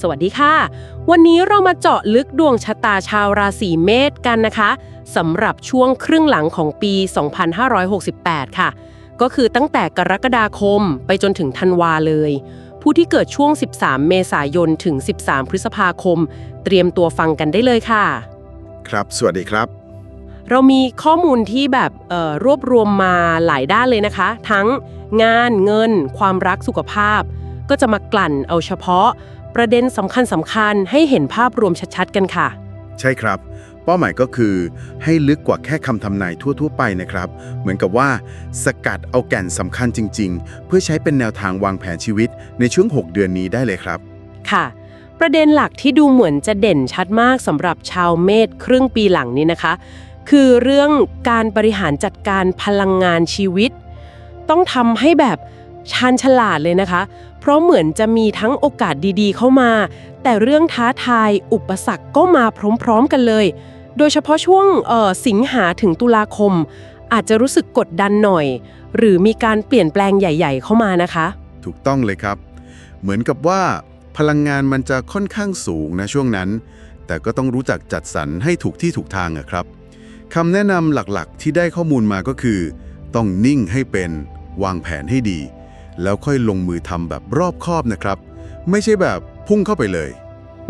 สวัสดีค่ะ วันนี้เรามาเจาะลึกดวงชะตาชาวราศีเมษกันนะคะสำหรับช่วงครึ่งหลังของปี 2568 ค่ะ ก็คือตั้งแต่กรกฎาคมไปจนถึงธันวาเลย ผู้ที่เกิดช่วง 13 เมษายนถึง 13 พฤษภาคม เตรียมตัวฟังกันได้เลยค่ะ ครับ สวัสดีครับ เรามีข้อมูลที่แบบเอ่อรวบรวมมาหลายด้านเลยนะคะ ทั้งงานเงิน ความรักสุขภาพ ก็จะมากลั่นเอาเฉพาะ ประเด็นสำคัญสำคัญๆให้เห็นภาพรวมชัดๆ กันค่ะ ใช่ครับ เป้าหมายก็คือให้ลึกกว่าแค่คำทำนายทั่ว ๆ ไปนะครับ เหมือนกับว่า สกัดเอาแก่นสำคัญจริง ๆ เพื่อใช้เป็นแนวทางวางแผนชีวิตในช่วง 6 เดือนนี้ได้เลยครับ ค่ะ ประเด็นหลักที่ดูเหมือนจะเด่นชัดมากสำหรับชาวเมษครึ่งปีหลังนี้นะคะ คือเรื่องการบริหารจัดการพลังงานชีวิต ต้องทำให้แบบ ชาญฉลาดเลยนะคะ เพราะเหมือนจะมีทั้งโอกาสดีๆ เข้ามา แต่เรื่องท้าทาย อุปสรรคก็มาพร้อมๆกันเลย โดยเฉพาะช่วงออสิงหาถึงตุลาคม อาจจะรู้สึกกดดันหน่อย หรือมีการเปลี่ยนแปลงใหญ่ ๆ เข้ามานะคะ ถูกต้องเลยครับ เหมือนกับว่า พลังงานมันจะค่อนข้างสูงนะช่วงนั้น แต่ก็ต้องรู้จักจัดสรรให้ถูกที่ถูกทางอะครับคำแนะนำหลักๆ ที่ได้ข้อมูลมาก็คือ ต้องนิ่งให้เป็น วางแผนให้ดี แล้วค่อยลงมือทำแบบรอบคอบนะครับ ไม่ใช่แบบพุ่งเข้าไปเลย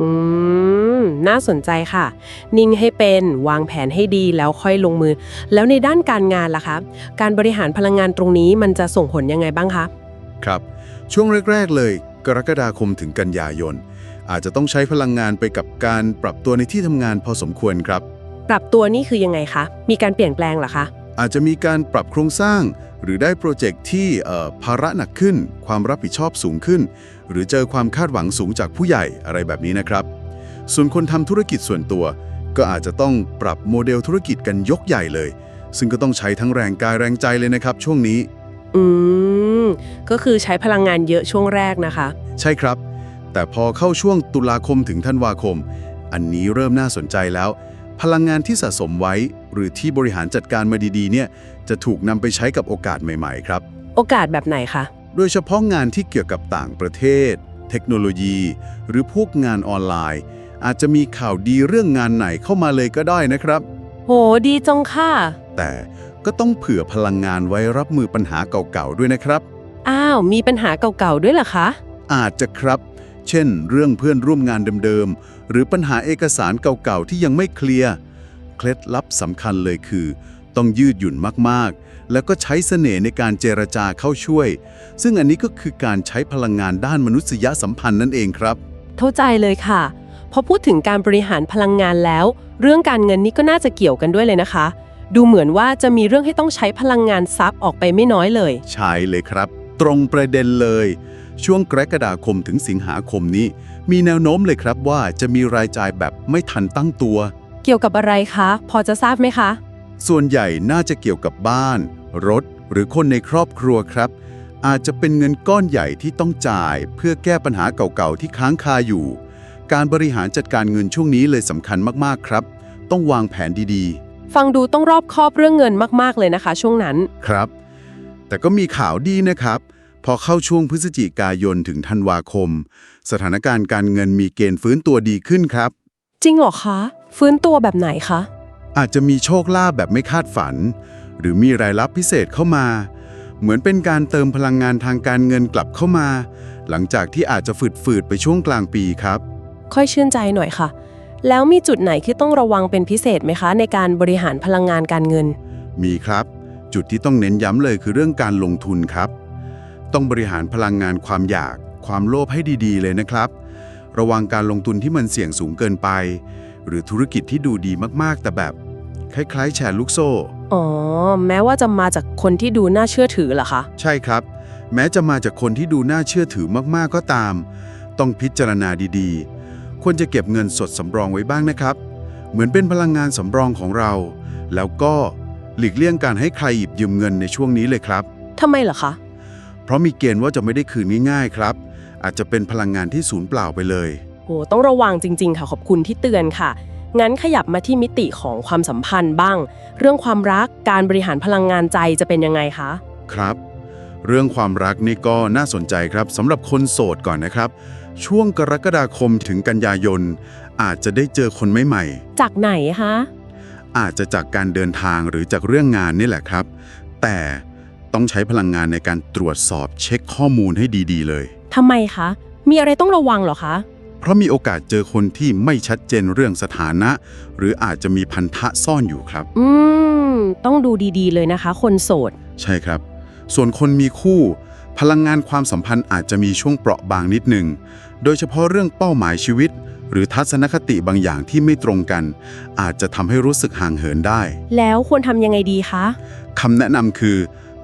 อืม น่าสนใจค่ะ นิ่งให้เป็นวางแผนให้ดีแล้วค่อยลงมือ แล้วในด้านการงานล่ะคะการบริหารพลังงานตรงนี้มันจะส่งผลยังไงบ้างคะ ครับ ช่วงแรก ๆ เลย กรกฎาคมถึงกันยายน อาจจะต้องใช้พลังงานไปกับการปรับตัวในที่ทำงานพอสมควรครับ ปรับตัวนี่คือยังไงคะ มีการเปลี่ยนแปลงเหรอคะ อาจจะมีการปรับโครงสร้าง หรือได้โปรเจกต์ที่เอ่อภาระหนักขึ้น ความรับผิดชอบสูงขึ้น หรือเจอความคาดหวังสูงจากผู้ใหญ่อะไรแบบนี้นะครับ ส่วนคนทำธุรกิจส่วนตัว ก็อาจจะต้องปรับโมเดลธุรกิจกันยกใหญ่เลย ซึ่งก็ต้องใช้ทั้งแรงกายแรงใจเลยนะครับ ช่วงนี้ อืม ก็คือใช้พลังงานเยอะช่วงแรกนะคะ ใช่ครับ แต่พอเข้าช่วงตุลาคมถึงธันวาคม อันนี้เริ่มน่าสนใจแล้ว พลังงานที่สะสมไว้ หรือที่บริหารจัดการมาดีๆ เนี่ยจะถูกนำไปใช้กับโอกาสใหม่ๆ ครับ โอกาสแบบไหนคะ โดยเฉพาะงานที่เกี่ยวกับต่างประเทศ เทคโนโลยี หรือพวกงานออนไลน์ อาจจะมีข่าวดีเรื่องงานไหนเข้ามาเลยก็ได้นะครับ โหดีจังค่ะ แต่ก็ต้องเผื่อพลังงานไว้รับมือปัญหาเก่าๆด้วยนะครับ อ้าว มีปัญหาเก่าๆด้วยเหรอคะ อาจจะครับ เช่น เรื่องเพื่อนร่วมงานเดิมๆ หรือปัญหาเอกสารเก่าๆ ที่ยังไม่เคลียร์ เคล็ดลับสำคัญเลยคือ ต้องยืดหยุ่นมากๆ แล้วก็ใช้เสน่ห์ในการเจรจาเข้าช่วย ซึ่งอันนี้ก็คือการใช้พลังงานด้านมนุษยสัมพันธ์นั่นเองครับ เข้าใจเลยค่ะ พอพูดถึงการบริหารพลังงานแล้ว เรื่องการเงินนี่ก็น่าจะเกี่ยวกันด้วยเลยนะคะ ดูเหมือนว่าจะมีเรื่องให้ต้องใช้พลังงานซับออกไปไม่น้อยเลย ใช่เลยครับ ตรงประเด็นเลย ช่วงกรกฎาคมถึงสิงหาคมนี้ มีแนวโน้มเลยครับว่าจะมีรายจ่ายแบบไม่ทันตั้งตัว เกี่ยวกับอะไรคะ พอจะทราบไหมคะ ส่วนใหญ่น่าจะเกี่ยวกับบ้าน รถ หรือคนในครอบครัวครับ อาจจะเป็นเงินก้อนใหญ่ที่ต้องจ่าย เพื่อแก้ปัญหาเก่าๆที่ค้างคาอยู่ การบริหารจัดการเงินช่วงนี้เลยสำคัญมากๆครับ ต้องวางแผนดีฟังดูต้องรอบคอบเรื่องเงินมากๆเลยนะคะ ช่วงนั้นๆครับ แต่ก็มีข่าวดีนะครับพ อเข้าช่วงพฤศจิกายนถึงธันวาคม สถานการณ์การเงินมีเกณฑ์ฟื้นตัวดีขึ้นครับ จริงเหรอคะ ฟื้นตัวแบบไหนคะ อาจจะมีโชคลาภแบบไม่คาดฝัน หรือมีรายรับพิเศษเข้ามา เหมือนเป็นการเติมพลังงานทางการเงินกลับเข้ามา หลังจากที่อาจจะฝืดๆไปช่วงกลางปีครับ ค่อยชื่นใจหน่อยค่ะ แล้วมีจุดไหนที่ต้องระวังเป็นพิเศษไหมคะ ในการบริหารพลังงานการเงิน มีครับ จุดที่ต้องเน้นย้ำเลยคือเรื่องการลงทุนครับ ต้องบริหารพลังงานความอยาก ความโลภให้ดีๆ เลยนะครับ ระวังการลงทุนที่มันเสี่ยงสูงเกินไป หรือธุรกิจที่ดูดีมากๆ แต่แบบ คล้ายๆ แชร์ลูกโซ่ อ๋อ แม้ว่าจะมาจากคนที่ดูน่าเชื่อถือเหรอคะ ใช่ครับ แม้จะมาจากคนที่ดูน่าเชื่อถือมากๆก็ตาม ต้องพิจารณาดีๆ ควรจะเก็บเงินสดสำรองไว้บ้างนะครับ เหมือนเป็นพลังงานสำรองของเรา แล้วก็หลีกเลี่ยงการให้ใครหยิบยืมเงินในช่วงนี้เลยครับทำไมเหรอคะ เพราะมีเกณฑ์ว่าจะไม่ได้คืนง่ายๆครับ อาจจะเป็นพลังงานที่สูญเปล่าไปเลย โหต้องระวังจริง ๆ ค่ะขอบคุณที่เตือนค่ะ งั้นขยับมาที่มิติของความสัมพันธ์บ้าง เรื่องความรักการบริหารพลังงานใจจะเป็นยังไงคะครับ เรื่องความรักนี่ก็น่าสนใจครับสำหรับคนโสดก่อนนะครับ ช่วงกรกฎาคมถึงกันยายน อาจจะได้เจอคนใหม่ๆ จากไหนคะ อาจจะจากการเดินทางหรือจากเรื่องงานนี่แหละครับ แต่ ต้องใช้พลังงานในการตรวจสอบเช็คข้อมูลให้ดีๆ เลย ทำไมคะ มีอะไรต้องระวังเหรอคะ เพราะมีโอกาสเจอคนที่ไม่ชัดเจนเรื่องสถานะ หรืออาจจะมีพันธะซ่อนอยู่ครับ อืม ต้องดูดีๆ เลยนะคะ คนโสด ใช่ครับ ส่วนคนมีคู่ พลังงานความสัมพันธ์อาจจะมีช่วงเปราะบางนิดหนึ่ง โดยเฉพาะเรื่องเป้าหมายชีวิต หรือทัศนคติบางอย่างที่ไม่ตรงกัน อาจจะทำให้รู้สึกห่างเหินได้แล้วควรทำยังไงดีคะ คำแนะนำคือ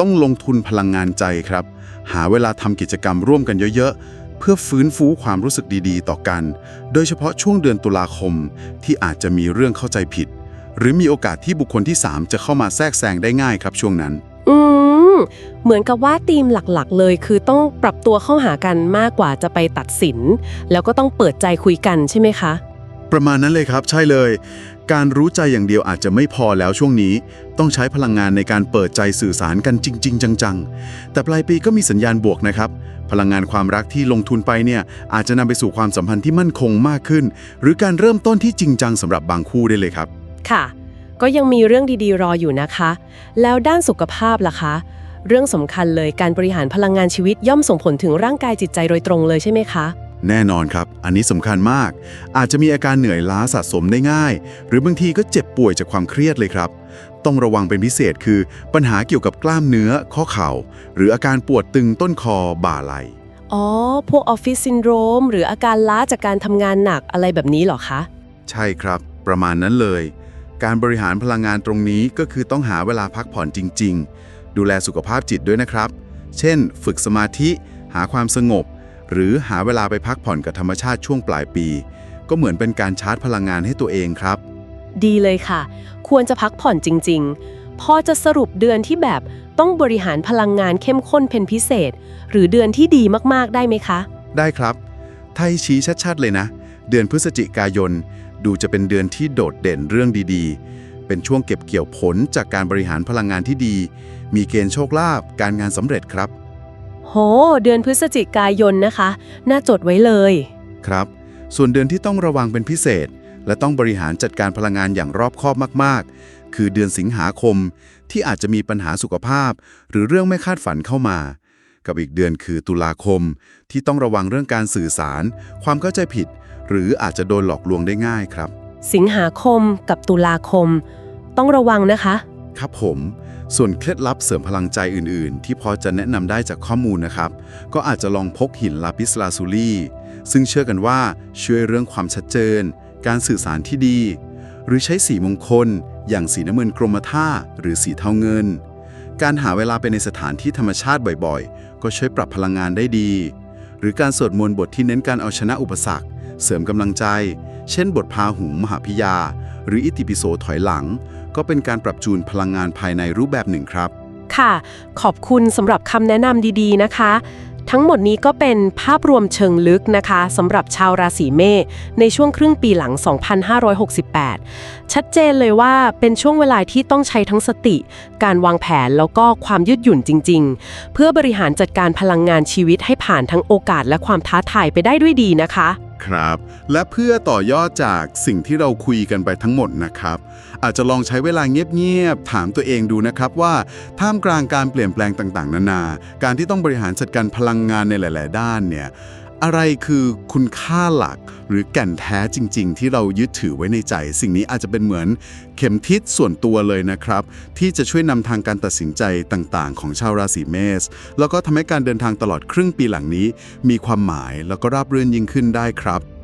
ต้องลงทุนพลังงานใจครับ หาเวลาทำกิจกรรมร่วมกันเยอะๆ เพื่อฟื้นฟูความรู้สึกดีๆ ต่อกัน โดยเฉพาะช่วงเดือนตุลาคมที่อาจจะมีเรื่องเข้าใจผิด หรือมีโอกาสที่บุคคลที่ 3 จะเข้ามาแทรกแซงได้ง่ายครับช่วงนั้น อืม เหมือนกับว่าธีมหลักๆ เลย คือต้องปรับตัวเข้าหากันมากกว่าจะไปตัดสิน แล้วก็ต้องเปิดใจคุยกันใช่ไหมคะ ประมาณนั้นเลยครับ ใช่เลย การรู้ใจอย่างเดียวอาจจะไม่พอแล้วช่วงนี้ ต้องใช้พลังงานในการเปิดใจสื่อสารกันจริง ๆ จัง ๆ แต่ปลายปีก็มีสัญญาณบวกนะครับ พลังงานความรักที่ลงทุนไปเนี่ยอาจจะนำไปสู่ความสัมพันธ์ที่มั่นคงมากขึ้น หรือการเริ่มต้นที่จริงจังสำหรับบางคู่ได้เลยครับ ค่ะ ก็ยังมีเรื่องดีๆ รออยู่นะคะ แล้วด้านสุขภาพล่ะคะ เรื่องสำคัญเลยการบริหารพลังงานชีวิตย่อมส่งผลถึงร่างกายจิตใจโดยตรงเลยใช่ไหมคะ แน่นอนครับ อันนี้สำคัญมาก อาจจะมีอาการเหนื่อยล้าสะสมได้ง่าย หรือบางทีก็เจ็บป่วยจากความเครียดเลยครับ ต้องระวังเป็นพิเศษคือ ปัญหาเกี่ยวกับกล้ามเนื้อ ข้อเข่า หรืออาการปวดตึงต้นคอบ่าไหล่อ๋อ พวกออฟฟิศซินโดรม หรืออาการล้าจากการทำงานหนักอะไรแบบนี้เหรอคะ ใช่ครับ ประมาณนั้นเลย การบริหารพลังงานตรงนี้ก็คือต้องหาเวลาพักผ่อนจริง ๆ ดูแลสุขภาพจิตด้วยนะครับ เช่น ฝึกสมาธิ หาความสงบ หรือหาเวลาไปพักผ่อนกับธรรมชาติช่วงปลายปี ก็เหมือนเป็นการชาร์จพลังงานให้ตัวเองครับ ดีเลยค่ะ ควรจะพักผ่อนจริง ๆ พอจะสรุปเดือนที่แบบต้องบริหารพลังงานเข้มข้นเป็นพิเศษ หรือเดือนที่ดีมากๆได้ไหมคะ ได้ครับ ไทยชี้ชัดๆเลยนะ เดือนพฤศจิกายน ดูจะเป็นเดือนที่โดดเด่นเรื่องดีๆ เป็นช่วงเก็บเกี่ยวผลจากการบริหารพลังงานที่ดี มีเกณฑ์โชคลาภการงานสำเร็จครับ โห เดือนพฤศจิกายนนะคะ น่าจดไว้เลย ครับ ส่วนเดือนที่ต้องระวังเป็นพิเศษ และต้องบริหารจัดการพลังงานอย่างรอบคอบมาก ๆ คือเดือนสิงหาคม ที่อาจจะมีปัญหาสุขภาพ หรือเรื่องไม่คาดฝันเข้ามา กับอีกเดือนคือตุลาคม ที่ต้องระวังเรื่องการสื่อสาร ความเข้าใจผิด หรืออาจจะโดนหลอกลวงได้ง่ายครับ สิงหาคมกับตุลาคม ต้องระวังนะคะ ครับผม ส่วนเคล็ดลับเสริมพลังใจอื่นๆ ที่พอจะแนะนำได้จากข้อมูลนะครับ ก็อาจจะลองพกหินลาปิสลาซูลีซึ่งเชื่อกันว่าช่วยเรื่องความชัดเจน การสื่อสารที่ดี หรือใช้สีมงคล อย่างสีน้ำเงินกรมท่า หรือสีเทาเงิน การหาเวลาไปในสถานที่ธรรมชาติบ่อยๆ ก็ช่วยปรับพลังงานได้ดี หรือการสวดมนต์บทที่เน้นการเอาชนะอุปสรรค เสริมกำลังใจ เช่น บทพาหุงมหาพิยา หรืออิติปิโสถอยหลัง ก็เป็นการปรับจูนพลังงานภายในรูปแบบหนึ่งครับ ค่ะ ขอบคุณสำหรับคำแนะนำดีๆนะคะ ทั้งหมดนี้ก็เป็นภาพรวมเชิงลึกนะคะสำหรับชาวราศีเมษในช่วงครึ่งปีหลัง 2568 ชัดเจนเลยว่าเป็นช่วงเวลาที่ต้องใช้ทั้งสติ การวางแผนแล้วก็ความยืดหยุ่นจริง ๆ เพื่อบริหารจัดการพลังงานชีวิตให้ผ่านทั้งโอกาสและความท้าทายไปได้ด้วยดีนะคะ ครับ และเพื่อต่อยอดจากสิ่งที่เราคุยกันไปทั้งหมดนะครับ อาจจะลองใช้เวลาเงียบๆถามตัวเองดูนะครับว่าท่ามกลางการเปลี่ยนแปลงต่างๆ นานา การที่ต้องบริหารจัดการพลังงานในหลาย ๆ ด้านเนี่ย อะไรคือคุณค่าหลักหรือแก่นแท้จริง ๆ ที่เรายึดถือไว้ในใจ สิ่งนี้อาจจะเป็นเหมือนเข็มทิศส่วนตัวเลยนะครับ ที่จะช่วยนำทางการตัดสินใจต่างๆ ของชาวราศีเมษแล้วก็ทำให้การเดินทางตลอดครึ่งปีหลังนี้ มีความหมายแล้วก็ราบรื่นยิ่งขึ้นได้ครับ